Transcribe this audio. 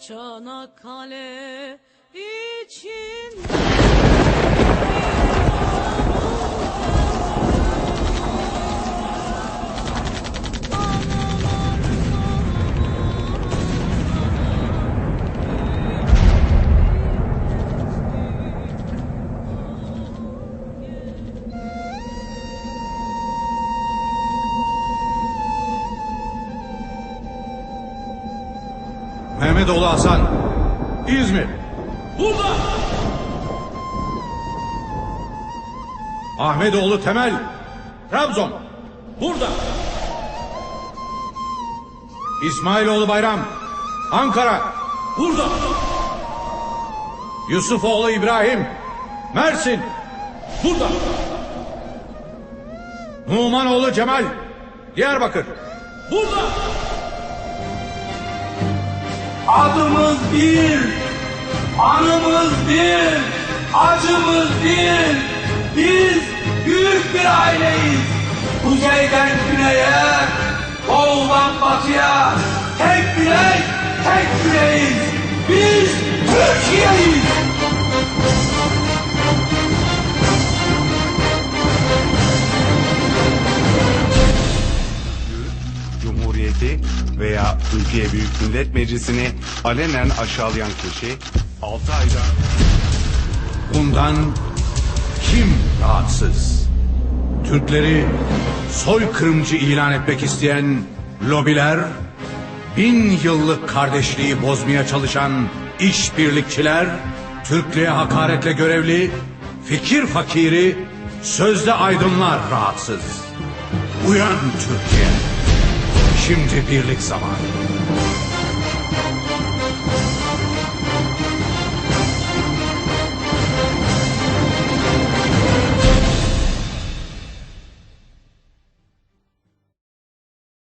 Çanakkale için Mehmetoğlu Hasan. İzmir. Burada! Ahmetoğlu Temel. Trabzon. Burada! İsmailoğlu Bayram. Ankara. Burada! Yusufoğlu İbrahim. Mersin. Burada! Numanoğlu Cemal. Diyarbakır. Burada! Adımız bir, anımız bir, acımız bir. Biz büyük bir aileyiz. Kuzeyden güneye, doğudan batıya. Tek bilek, tek yüreğiz. Biz Türkiye'yiz. Cumhuriyeti veya Türkiye Büyük Millet Meclisi'ni alenen aşağılayan kişi 6 ayda Bundan kim rahatsız? Türkleri soykırımcı ilan etmek isteyen lobiler, bin yıllık kardeşliği bozmaya çalışan işbirlikçiler, Türklüğe hakaretle görevli, fikir fakiri, sözde aydınlar rahatsız. Uyan Türkiye. Şimdi birlik zamanı.